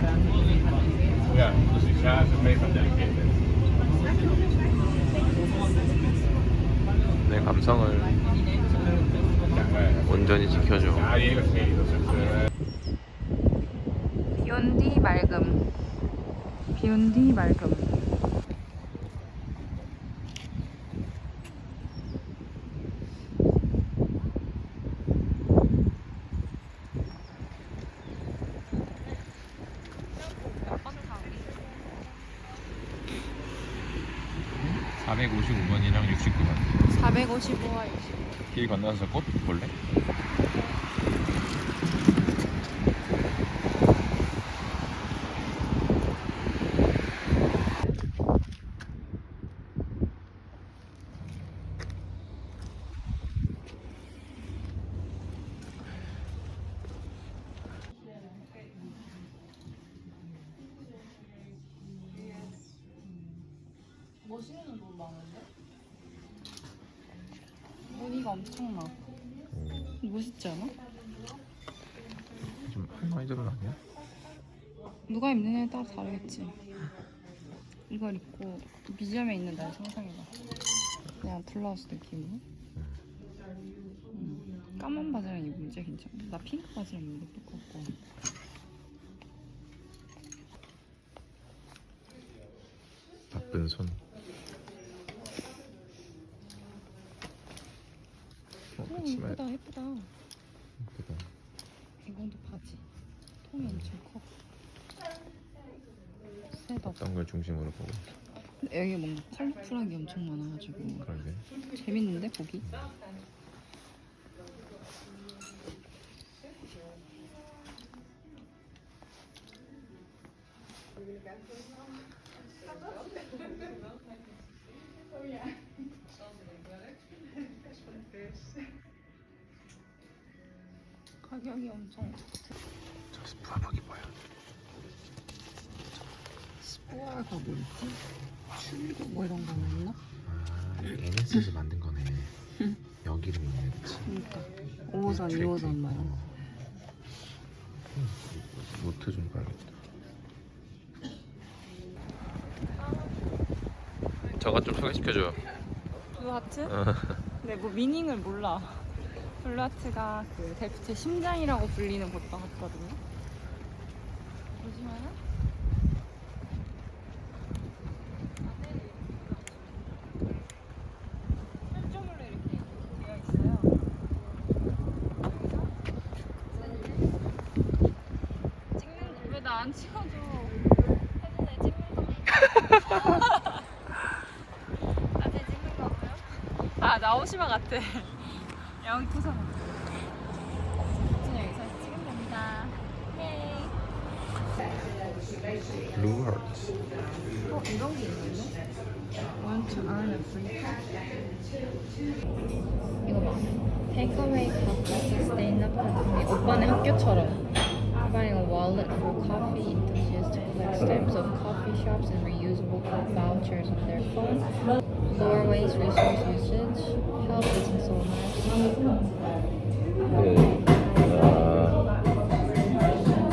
Ja, precies. Ja, ze mee van denken. 내 감성을 eh, 온전히 지켜줘. ja, die hele serie, dat is echt... eh, 비온 뒤 맑음. 비온 뒤 맑음. 사 455번이랑 69번. 455와 60. 길 건너서 꽃 볼래? 많은데? 무늬가 엄청나. 멋있지 않아? 좀 할머니들은 아니야? 누가 입느냐에 따라 다르겠지. 이걸 입고 뮤지엄에 있는 날 상상해봐. 그냥 블라우스 느낌으로. 음. 까만 바지랑 입으면 진짜 괜찮아. 나 핑크 바지랑 입는 게 똑같고. 바쁜 손. 어, 오 치마 예쁘다 예쁘다. 예쁘다. 이건도 바지. 통이 엄청 커. 셋업. 어떤 걸 중심으로 보고 여기 뭔가 컬러풀한 게 엄청 많아가지고 그러게. 재밌는데 보기? 가격이 엄청 저 스푸아복 입어요. 스포아가 뭐지? 출구 뭐 이런 거? 아, NS에서 만든 거네. 여기를 있네, 그치? 그러니까 5호선, 2호선 막 이런 거 노트 좀 봐야겠다. 저것 좀 소개시켜줘. 블루하트? 어. 네, 뭐 미닝을 몰라. 블루하트가 그 델프트의 심장이라고 불리는 곳도 같거든요. 보시면은 안 찍어줘? 혜진이 찍는 거. 나제 찍는 거 없어요? 아 나오시마 같아. 여기 같아. 혜진이 여기서 찍으면 됩니다. 헤이. 블루 하트. 어 이런 게 있는데? Earn a free 이거 봐. Takeaway coffee sustainable. 오빠네 학교처럼. A wallet for coffee enthusiasts to collect stamps of coffee shops and reusable cup vouchers on their phone. Lower waste resource usage. Help business owners. 네.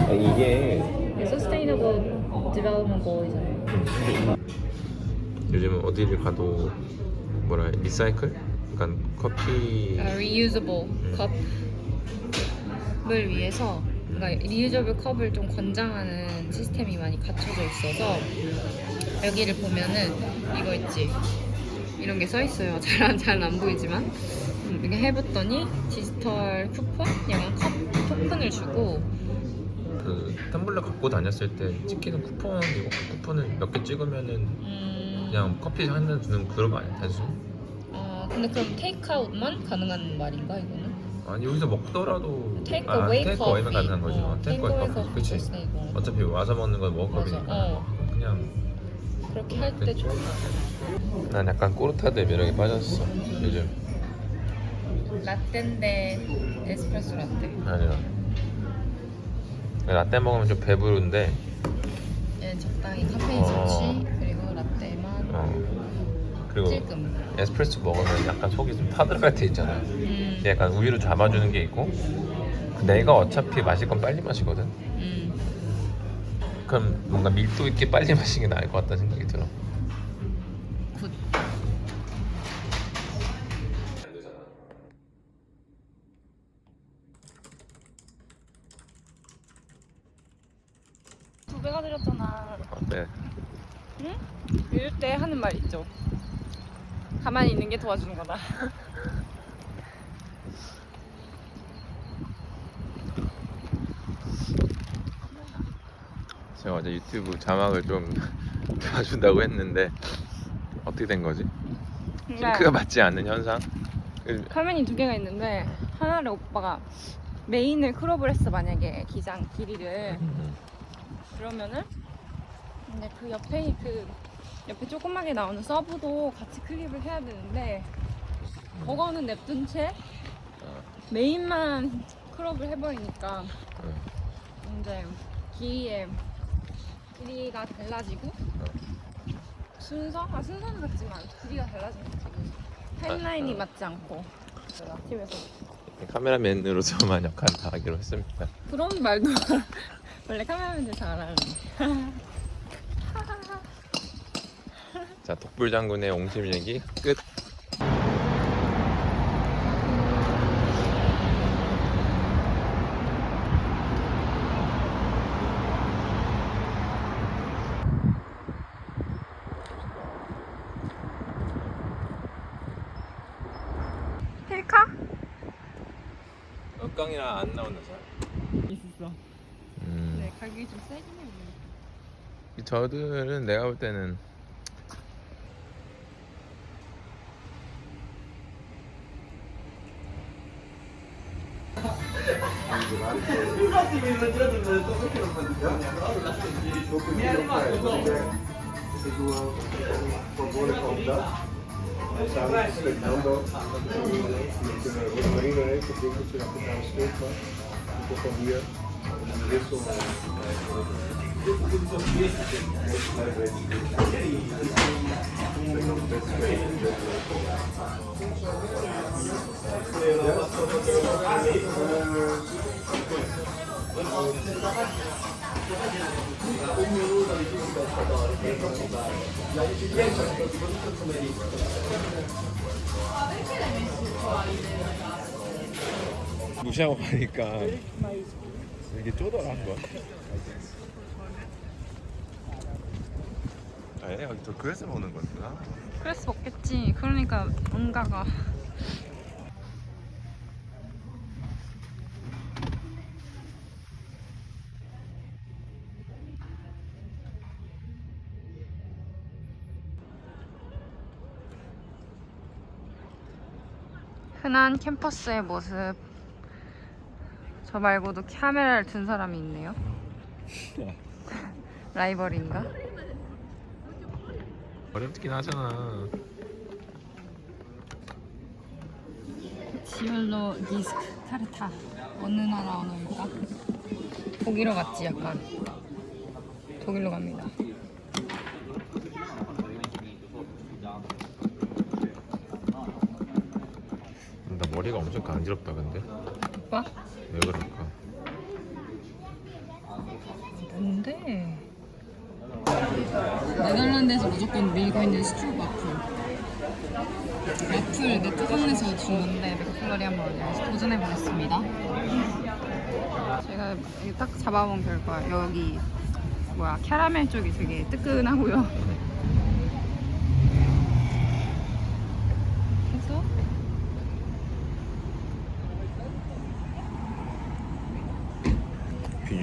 아, 이게 Sustainable development goal이잖아요. 요즘은 어디를 가도 뭐라 해, 리사이클? 약간 커피 아, reusable 컵을 위해서 그러니까 리유저블 컵을 좀 권장하는 시스템이 많이 갖춰져 있어서 여기를 보면은 이거 있지? 이런 게 써 있어요. 잘잘안 보이지만. 음, 이렇게 해봤더니 디지털 쿠폰? 약간 컵 토큰을 주고 그 텀블러 갖고 다녔을 때 찍히는 쿠폰이고 그 쿠폰을 몇 개 찍으면은 음, 그냥 커피 한 잔 주는 그런 거 아니야 단순? 어, 근데 그럼 테이크아웃만 가능한 말인가 이거는? 아니 여기서 먹더라도 테이크어웨이 아, 테이크어웨이만 커피. 가능한 거지. 어, 테이크어웨이 커피 그치. 어차피 와서 먹는 건 맞아, 어. 그냥 그렇게 할 때 좋아 난 약간 꼬르타드의 매력에 빠졌어 요즘. 라떼인데 에스프레소 라떼. 아니야. 라떼 먹으면 좀 배부른데? 얘는 적당히 카페인 어. 섭취 그리고 라떼만. 어. 그리고 찔끔. 에스프레소 먹으면 약간 속이 좀 타들어갈 때 있잖아. 음, 약간 우유를 잡아주는 게 있고 내가 어차피 마실 건 빨리 마시거든 음. 그럼 뭔가 밀도 있게 빨리 마시는 게 나을 것 같다는 생각이 들어. 굿. 두 배가 들였잖아. 네. 응? 이럴 때 하는 말 있죠. 가만히 있는 게 도와주는 거다. 제가 어제 유튜브 자막을 좀 도와준다고 했는데 어떻게 된 거지? 싱크가 맞지 않는 현상? 그- 화면이 두 개가 있는데 하나를 오빠가 메인을 크롭을 했어 만약에 기장 길이를 음, 그러면은 근데 그 옆에 그 옆에 조그맣게 나오는 서브도 같이 클립을 해야 되는데 그거는 냅둔 채 어, 메인만 크롭을 해버리니까 어. 이제 길이에 길이가 달라지고 순서? 아 순서는 같지만 길이가 달라지는 거지 타임라인이 아, 아. 맞지 않고 제가 팀에서 카메라맨으로서만 역할을 다 하기로 했습니다. 그런 말도 원래 카메라맨들 잘안 하는데 자, 독불 장군의 옹심 얘기 끝. 역강이랑 안 나오는 사람. 있었어 음. 네 가격이 좀 세긴 해 저들은 내가 볼 때는 Samen is het een stuk handel. Je kunt er ook marine heeft, het aan de stuk was. Ik kom van hier. En de wissel. Eh, 무시하고 가니까 이게 쪼더라 한 거. 아, 얘 여기 더 그래서 먹는 거구나. 그래서 먹겠지 그러니까 뭔가가 흔한 캠퍼스의 모습 저 말고도 카메라를 든 사람이 있네요 라이벌인가? 어렵긴 하잖아. 지올로 디스크 타르타 어느 나라 언어일까? 독일어 같지 약간 독일로 갑니다 머리가 엄청 간지럽다 근데 오빠? 왜 그럴까? 뭔데? 네덜란드에서 무조건 밀고 있는 스튜 와플 와플 네트강에서 준 건데 맥플러리 한번 도전해 보겠습니다 제가 딱 잡아본 결과 여기 뭐야 캐러멜 쪽이 되게 뜨끈하고요 해서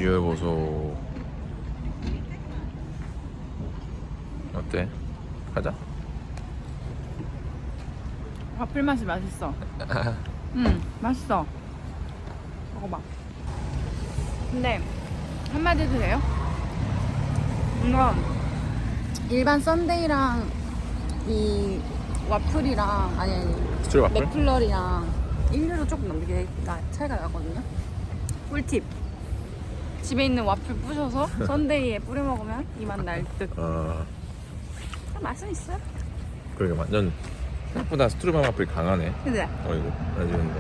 비주얼 보소. 어때? 가자. 와플 맛이 맛있어. 응, 맛있어. 먹어봐. 근데 한마디 해도 돼요? 이건 일반 썬데이랑 이 와플이랑 아니 아니 와플? 맥플러리랑 1유로 조금 넘게 나- 차이가 나거든요. 꿀팁. 집에 있는 와플 부셔서 썬데이에 뿌려 먹으면 이 맛 날 듯. 어, 맛은 있어요. 그러게 완전 생각보다 스트로마 와플이 강하네. 그지? 어이구, 나 지금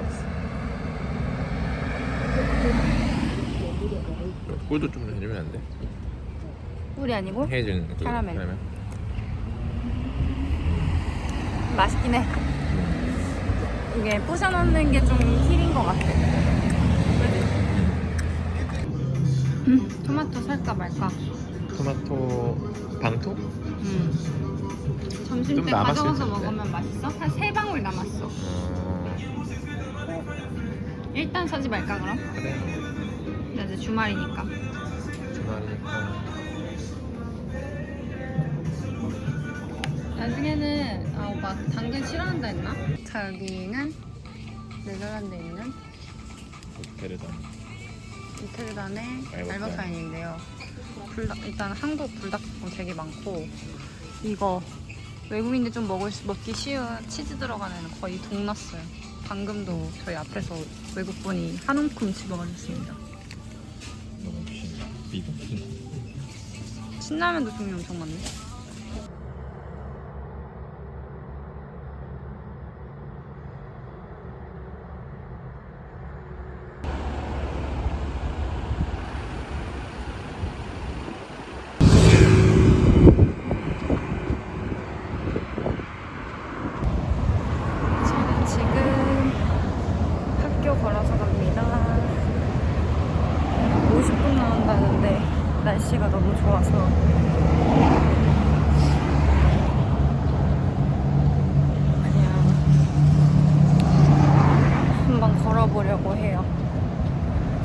꿀도 좀 해주면 안 돼? 꿀이 아니고 헤이즐 그 카라멜. 맛있긴 해. 이게 부셔놓는 게좀 힐인 것 같아. 음, 토마토 살까 말까. 토마토 방토? 음. 점심 좀 때 남았을 가져와서 텐데. 먹으면 맛있어? 한 세 방울 남았어. 어 일단 사지 말까 그럼? 그래 근데 이제 주말이니까. 주말이니까 나중에는 아 오빠 당근 싫어한다 했나? 자 여기는 네덜란드에 있는 베르다 이태르단의 알버타인. 알버타인인데요. 불닭, 일단 한국 불닭볶음 되게 많고 이거 외국인들 좀 먹을 수- 먹기 쉬운 치즈 들어가는 거의 동났어요. 방금도 저희 앞에서 외국분이 한 움큼 집어가셨습니다. 먹어주신다 미국 신라면도 종류 엄청 많네. 저는 지금 학교 걸어서 갑니다. 50분 나온다는데 날씨가 너무 좋아서 그냥 한번 걸어보려고 해요.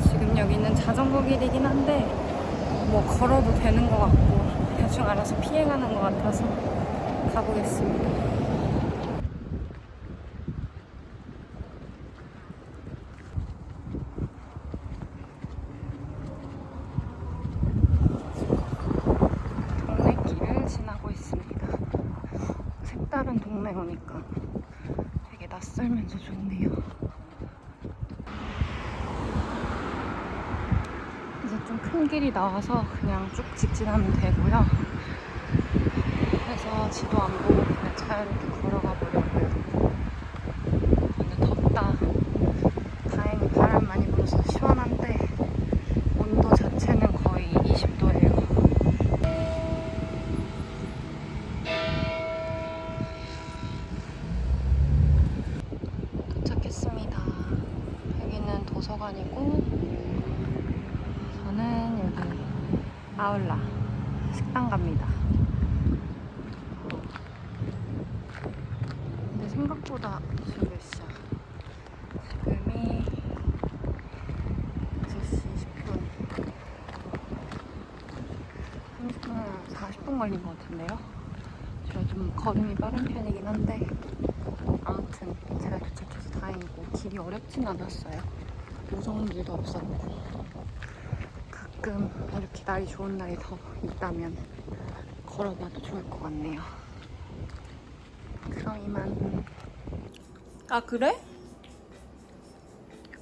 지금 여기는 자전거 길이긴 한데 뭐 걸어도 되는 것 같고 대충 알아서 피해가는 것 같아서 가보겠습니다. 동네 길을 지나고 있습니다. 색다른 동네 오니까 되게 낯설면서 좋네요. 이제 좀 큰 길이 나와서 그냥 쭉 직진하면 되고요. 지도 안 보고 그냥 자유롭게 걸어가 보려고요. 오늘 덥다. 다행히 바람 많이 불어서 시원한데 온도 자체는 거의 20도예요. 도착했습니다. 여기는 도서관이고 저는 여기 아울라 식당 갑니다. 근데 생각보다 지금 몇 시야? 지금이 6시 10분 30분, 40분 걸린 것 같은데요? 제가 좀 걸음이 빠른 편이긴 한데 아무튼 제가 도착해서 다행이고 길이 어렵진 않았어요. 무서운 일도 없었고 가끔 이렇게 날이 좋은 날이 더 있다면 걸어봐도 좋을 것 같네요. 그럼 이만. 아 그래?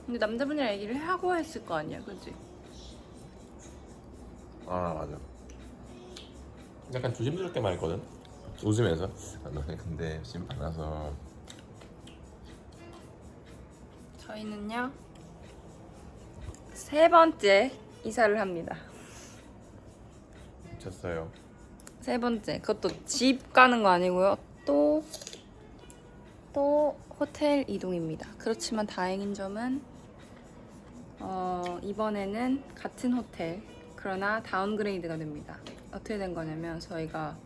근데 남자분이랑 얘기를 하고 했을 거 아니야, 그지? 아 맞아 약간 조심스럽게 말했거든 웃으면서 아, 너네 근데 심 많아서 저희는요 세 번째 이사를 합니다. 미쳤어요 세 번째 그것도 집 가는 거 아니고요. 또 또 호텔 이동입니다. 그렇지만 다행인 점은 어, 이번에는 같은 호텔 그러나 다운그레이드가 됩니다. 어떻게 된 거냐면 저희가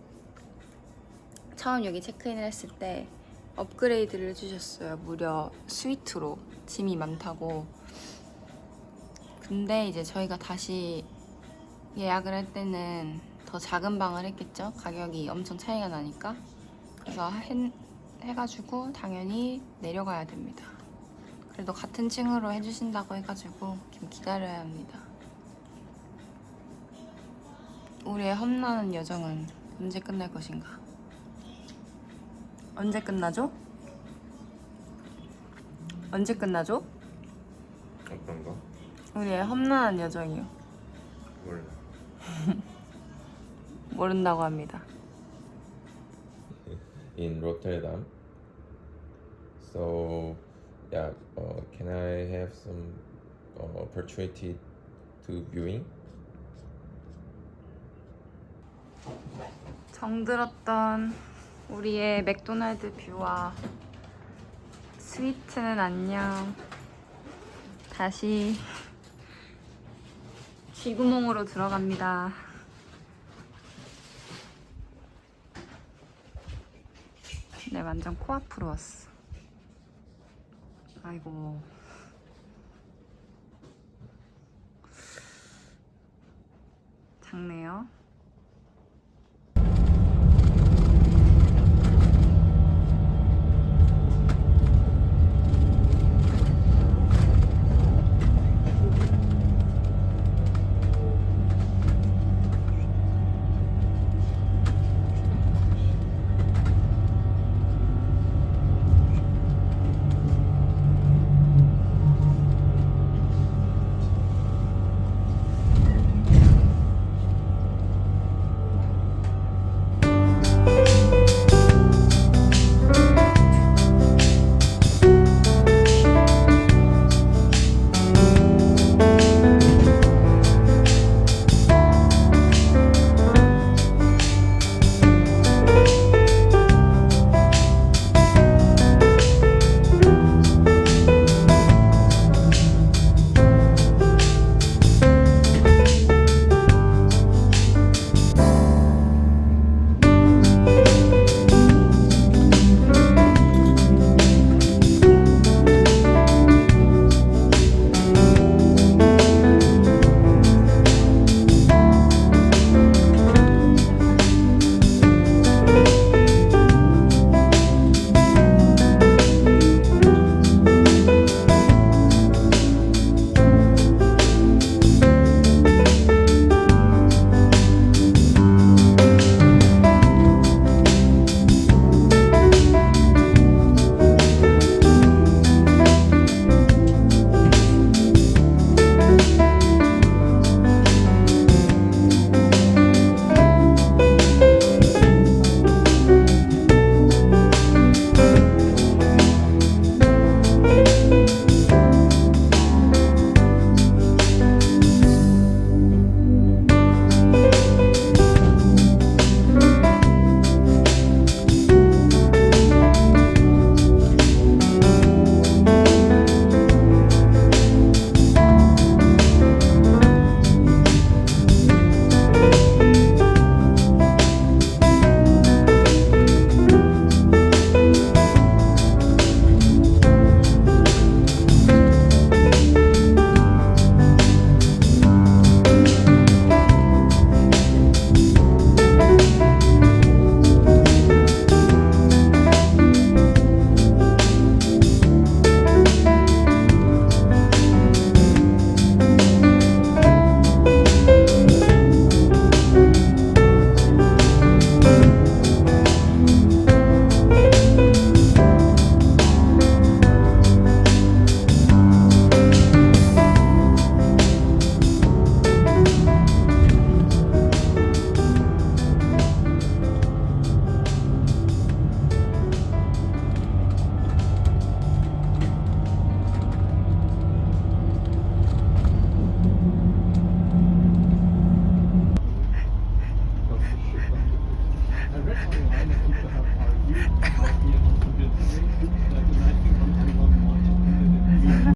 처음 여기 체크인을 했을 때 업그레이드를 해주셨어요. 무려 스위트로 짐이 많다고. 근데 이제 저희가 다시 예약을 할 때는 더 작은 방을 했겠죠. 가격이 엄청 차이가 나니까. 그래서 해, 해가지고 당연히 내려가야 됩니다. 그래도 같은 층으로 해주신다고 해가지고 좀 기다려야 합니다. 우리의 험난한 여정은 언제 끝날 것인가? 언제 끝나죠? 언제 끝나죠? 어떤 거? 우리의 험난한 여정이요. 몰라 모른다고 합니다. in Rotterdam. So, yeah, uh, can I have some uh, opportunity to viewing? 정들었던 우리의 맥도날드 뷰와 스위트는 안녕. 다시 쥐구멍으로 들어갑니다. 네, 완전 코앞으로 왔어. 아이고. 작네요.